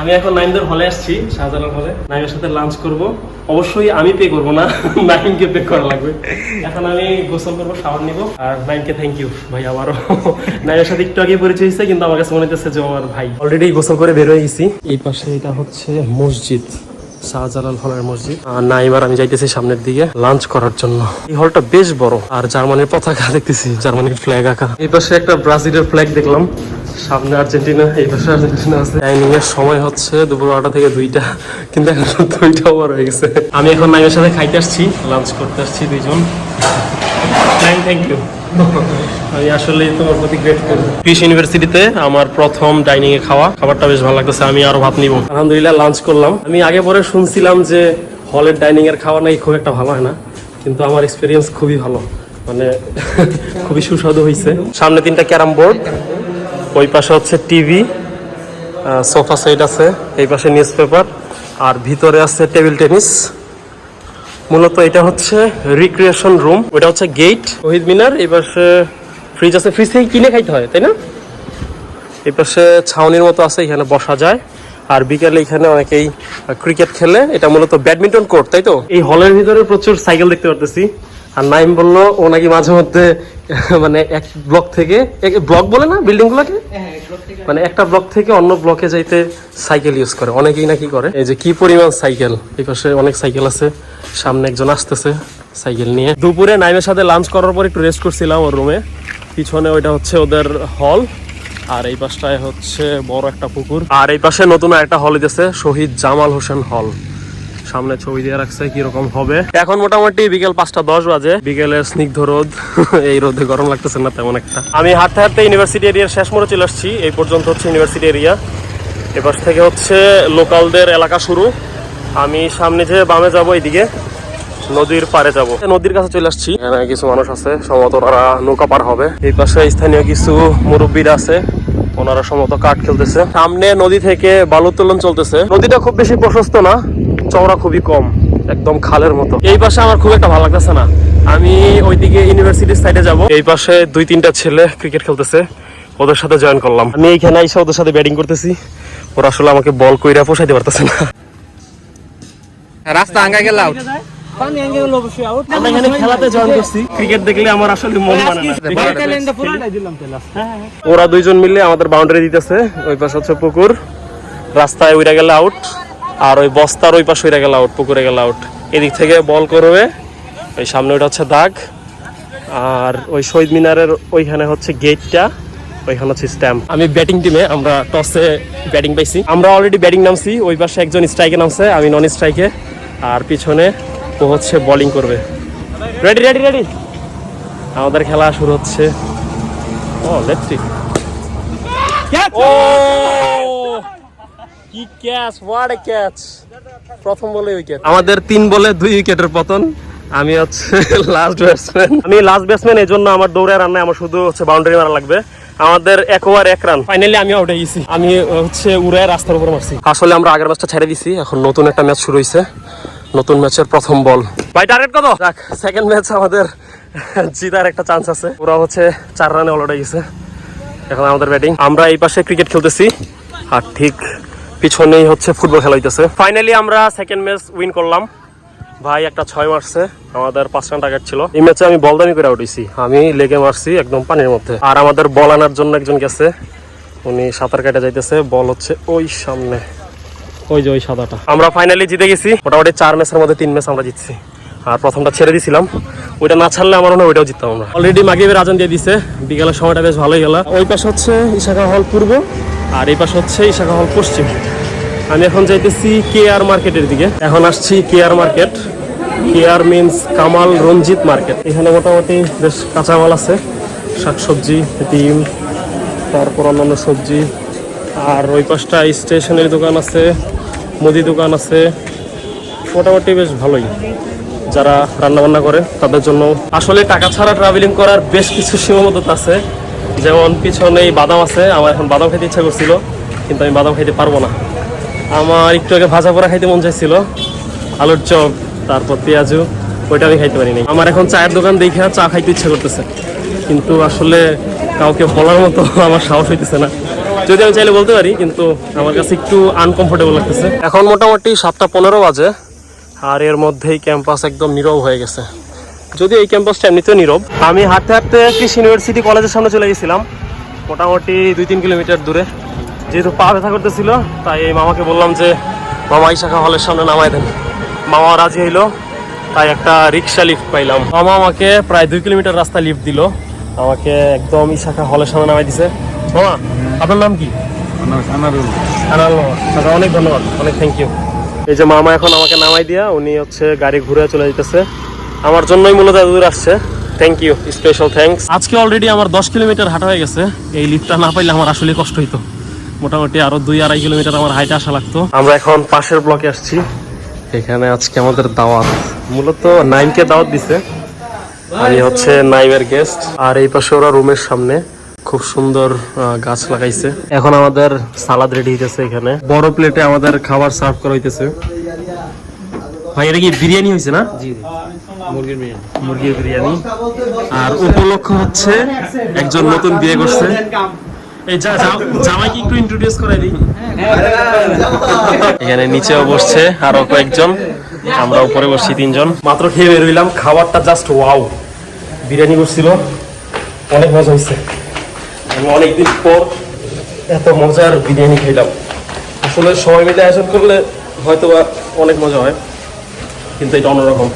আমি এখন নাইমদের হলে আসছি, শাহজালাল হলে নাইমের সাথে লাঞ্চ করব। অবশ্যই আমি পে করব না, নাইমকে পে করা লাগবে। এখন আমি গোসল করব শাওয়ার নিব। আর নাইমকে থ্যাংক ইউ ভাই, আবারও। নাইমের সাথে একটু আগে পরিচয় হয়েছে, কিন্তু আমার কাছে মনে হচ্ছে যে আমার ভাই। অলরেডি গোসল করে বের হয়ে গেছি এই পাশে এটা হচ্ছে মসজিদ, শাহজালাল হলের মসজিদ। আর না এবার আমি যাইতেছি সামনের দিকে লাঞ্চ করার জন্য। এই হলটা বেশ বড়, আর জার্মানির পতাকা দেখতেছি, জার্মানির ফ্ল্যাগ আঁকা। এই পাশে একটা ব্রাজিলের ফ্ল্যাগ দেখলাম। সামনে আর্জেন্টিনা, এই পাশে আর্জেন্টিনা আছে। ডাইনিং এর সময় হচ্ছে দুপুর বারোটা থেকে দুইটা, কিন্তু এখন দুইটা ওভার হয়ে গেছে। আমি এখন নাইমের সাথে খাইতে আসছি লাঞ্চ করতে আসছি দুইজন। থ্যাংক ইউ আমি আসলে তোমার প্রতি গ্রেটফুল কৃষি ইউনিভার্সিটিতে আমার প্রথম ডাইনিং এ খাওয়া। খাবারটা বেশ ভালো লাগতেছে, আমি আরও ভাত নিব। আলহামদুলিল্লাহ লাঞ্চ করলাম। আমি আগে পরে শুনছিলাম যে হলের ডাইনিং এর খাওয়া নাকি খুব একটা ভালো হয় না, কিন্তু আমার এক্সপিরিয়েন্স খুবই ভালো। মানে খুবই সুস্বাদু হয়েছে সামনে তিনটা ক্যারাম বোর্ড। ওই পাশে হচ্ছে টিভি সোফা সেট আছে, এই পাশে নিউজ পেপার আর ভিতরে আছে টেবিল টেনিস। মূলত এটা হচ্ছে রিক্রিয়েশন রুম ওটা হচ্ছে গেট শহীদ মিনার, এই পাশে ফ্রিজ আছে ফ্রিজ থেকে কিনে খাইতে হয়, তাই না? এই পাশে ছাউনির মতো আছে, এখানে বসা যায়। আর বিকেলে এখানে অনেকেই ক্রিকেট খেলে, এটা মূলত ব্যাডমিন্টন কোর্ট তাই তো? এই হলের ভিতরে প্রচুর সাইকেল দেখতে পারতেছি। আর নাইম বলল ও নাকি মাঝে মধ্যে মানে এক ব্লক থেকে ব্লক বলে না বিল্ডিং গুলোকে? মানে একটা ব্লক থেকে অন্য ব্লকে যাইতে সাইকেল ইউজ করে অনেকেই নাকি করে। এই যে কি পরিমাণ সাইকেল এই পাশে অনেক সাইকেল আছে সামনে একজন আসতেছে সাইকেল নিয়ে। দুপুরে নাইমের সাথে লাঞ্চ করার পর একটু রেস্ট করছিলাম ওর রুমে পিছনে ওইটা হচ্ছে ওদের হল আর এই পাশটায় হচ্ছে বড় একটা পুকুর। আর এই পাশে নতুন একটা হল দিতেছে শহীদ জামাল হোসেন হল সামনে ছবি দিয়ে রাখছে কীরকম হবে। এখন মোটামুটি বিকেল পাঁচটা দশ বাজে। বিকেলের স্নিগ্ধ রোদ। এই রোদে গরম লাগতেছে না তেমন একটা। আমি হাঁটতে হাঁটতে ইউনিভার্সিটি এরিয়ার শেষ মোড়ে চলে আসছি। এই পর্যন্ত হচ্ছে ইউনিভার্সিটি এরিয়া এপাশ থেকে হচ্ছে লোকালদের এলাকা শুরু। আমি সামনে যে বামে যাব এইদিকে, নদীর পারে যাব। নদীর কাছে চলে আসছি। কিছু মানুষ আছে, সম্ভবত ওনারা নৌকা পার হবে। এই পাশে স্থানীয় কিছু মুরব্বীরা আছে। ওনারা সম্ভবত কাঠ খেলতেছে। সামনে নদী থেকে বালু উত্তোলন চলতেছে। নদীটা খুব বেশি প্রশস্ত না, চওড়া খুবই কম, একদম খালের মতো। এই পাশে আমার খুব একটা ভালো লাগতেছে না। আমি ওইদিকে ইউনিভার্সিটির সাইডে যাব। এই পাশে দুই তিনটা ছেলে ক্রিকেট খেলতেছে, ওদের সাথে জয়েন করলাম। আমি এইখানে এসে ওদের সাথে ব্যাটিং করতেছি। ওরা আসলে আমাকে বল কইরা পোষাইতে পারতেছে না। রাস্তা আঙ্গা গেল আউট আমরা এখানে খেলাতে জয়েন করছি। ক্রিকেট দেখলে আমার আসলে মন মানে না। ওরা দুইজন মিলে আমাদের বাউন্ডারি দিতেছে। ওই পাশে হচ্ছে পুকুর। রাস্তায় উইরা গেলে আউট আর ওই বস্তার ওই পাশে উইরা গেলে আউট পুকুরে গেলে আউট এদিক থেকে বল করবে। ওই সামনে ওইটা হচ্ছে দাগ। আর ওই শহীদ মিনারের ওইখানে হচ্ছে গেটটা ওইখানে হচ্ছে স্ট্যাম্প আমি ব্যাটিং টিমে আমরা টসে ব্যাটিং পাইছি। আমরা অলরেডি ব্যাটিং নামছি। ওই পাশে একজন স্ট্রাইকে নামছে। আমি নন স্ট্রাইকে আর পিছনে ও হচ্ছে বোলিং করবে। রেডি রেডি রেডি আমাদের খেলা শুরু হচ্ছে। ও লেটসি ও! কি ক্যাচ হোয়াট এ ক্যাচ প্রথম বলে উইকেট আমাদের তিন বলে দুই উইকেটের পতন। আমি হচ্ছে লাস্ট ব্যাটসম্যান আমি লাস্ট ব্যাটসম্যান এই জন্য আমার দৌড়ে রান্নায় আমার শুধু হচ্ছে বাউন্ডারি মারা লাগবে। আমাদের এক ওভার এক রান ফাইনালি আমি আউট গেছি। আমি হচ্ছে উড়ায় রাস্তার উপর মারছি। আসলে আমরা আগের ম্যাচটা ছেড়ে দিছি এখন নতুন একটা ম্যাচ শুরু হয়েছে নতুন ম্যাচের প্রথম বল। ভাই টার্গেট কত? যাক সেকেন্ড ম্যাচ আমাদের জিতার একটা চান্স আছে। ওরা হচ্ছে চার রানে অলরেডি গেছে। এখন আমাদের ব্যাটিং আমরা এই পাশে ক্রিকেট খেলতেছি। আর ঠিক পিছনেই হচ্ছে ফুটবল খেলা হইতেছে। ফাইনালি আমরা সেকেন্ড ম্যাচ উইন করলাম। ভাই একটা ছয় মারছে। আমাদের পাঁচ রান টার্গেট ছিল। এই ম্যাচে আমি বল দামি করে উঠেছি আমি লেগে মারছি একদম পানির মধ্যে। আর আমাদের বল আনার জন্য একজন গেছে। উনি সাঁতার কাটে যাইতেছে। বল হচ্ছে ওই সামনে। ওই যে ওই সাদাটা। আমরা ফাইনালি জিতে গেছি। মোটামুটি চার ম্যাচের মধ্যে তিন ম্যাচ আমরা জিতছি। আর প্রথমটা ছেড়ে দিছিলাম। ওইটা না ছাড়লে আমার মনে হয় ওইটাও জিততাম আমরা। অলরেডি মাগিবের আজান দিয়ে দিছে। বিকালের সময়টা বেশ ভালোই গেল। ওই পাশে হচ্ছে ইশাখা হল পূর্ব আর এই পাশে হচ্ছে ইশাখা হল পশ্চিম। আমি এখন যাইতেছি কে আর মার্কেটের দিকে। এখন আসছি K R market K R means Kamal Ranjit market এখানে মোটামুটি বেশ কাঁচামাল আছে। শাকসবজি ডিম তারপর অন্যান্য সবজি। আর ওই পাশটা স্টেশনের দোকান আছে। মুদি দোকান আছে। মোটামুটি বেশ ভালোই। যারা রান্নাবান্না করে, তাদের জন্য আসলে টাকা ছাড়া ট্রাভেলিং করার বেশ কিছু সীমাবদ্ধতা আছে। যেমন পিছনে বাদাম আছে, আমার এখন বাদাম খেতে ইচ্ছা করছিল, কিন্তু আমি বাদাম খাইতে পারব না। আমার একটু আগে ভাজা পোড়া খাইতে মন চাইছিল, আলুর চপ, তারপর পেঁয়াজু, ওইটা আমি খাইতে পারিনি আমার এখন চায়ের দোকান দেখে চা খাইতে ইচ্ছা করতেছে। কিন্তু আসলে কাউকে বলার মতো আমার সাহস হইতেছে না। যদি আমি চাইলে বলতে পারি, কিন্তু আমার কাছে একটু আনকমফোর্টেবল লাগতেছে। এখন মোটামুটি সাতটা পনেরো বাজে, আর এর মধ্যেই ক্যাম্পাস একদম নীরব হয়ে গেছে। যদি এই ক্যাম্পাসটা এমনিতেও নীরব। আমি হাঁটতে হাঁটতে কৃষি ইউনিভার্সিটি কলেজের সামনে চলে গেছিলাম, মোটামুটি দুই তিন কিলোমিটার দূরে। যেহেতু পা ব্যথা করতেছিল, তাই এই মামাকে বললাম যে, মামা ইশাখা হলের সামনে নামাই দেন। মামা রাজি হইল, তাই একটা রিক্সা লিফট পাইলাম। মামা আমাকে প্রায় দুই কিলোমিটার রাস্তা লিফট দিল। আমাকে একদম ইশাখা হলের সামনে নামাই দিছে। মামা আপনার নাম কি? অনেক ধন্যবাদ অনেক থ্যাংক ইউ এই যে মামা এখন আমাকে নামাই দিয়া উনি হচ্ছে গাড়ি ঘুরে চলে যেতেছে আমার জন্যই মূলত দূর আসছে। থ্যাংক ইউ স্পেশাল থ্যাঙ্কস আজকে অলরেডি আমার দশ কিলোমিটার হাঁটা হয়ে গেছে। এই লিফটটা না পাইলে আমার আসলে কষ্ট হইতো। মোটামুটি আরও দুই আড়াই কিলোমিটার আমার হাইটে আসা লাগতো। আমরা এখন পাশের ব্লকে আসছি। এখানে আজকে আমাদের দাওয়াত। মূলত নাইমকে দাওয়াত দিছে। আমি হচ্ছে নাইমের গেস্ট আর এই পাশে ওরা রুমের সামনে। খুব সুন্দর গাছ লাগাইছে। এখন আমাদের সালাদ রেডি হইতেছে এখানে। বড় প্লেটে আমাদের খাবার সার্ভ করা হইতেছে। ভাই এটা কি বিরিয়ানি হয়েছে না? মুরগির বিরিয়ানি। মুরগির বিরিয়ানি। আর উপলক্ষ হচ্ছে একজন নতুন বিয়ে করছে। এই যা যা- জামাইকে একটু ইন্ট্রোডিউস করে দিই। এখানে নিচেও বসছে আরও কয়েকজন। আমরা উপরে বসছি তিনজন। মাত্র খেয়ে বের হইলাম। খাবারটা জাস্ট ওয়াও বিরিয়ানি করছিল। অনেক মজা হয়েছে আমি অনেকদিন পর এত মজার বিরিয়ানি খেলাম। আসলে সবাই মিলে আয়োজন করলে হয়তো অনেক মজা হয়, কিন্তু এটা অন্যরকম।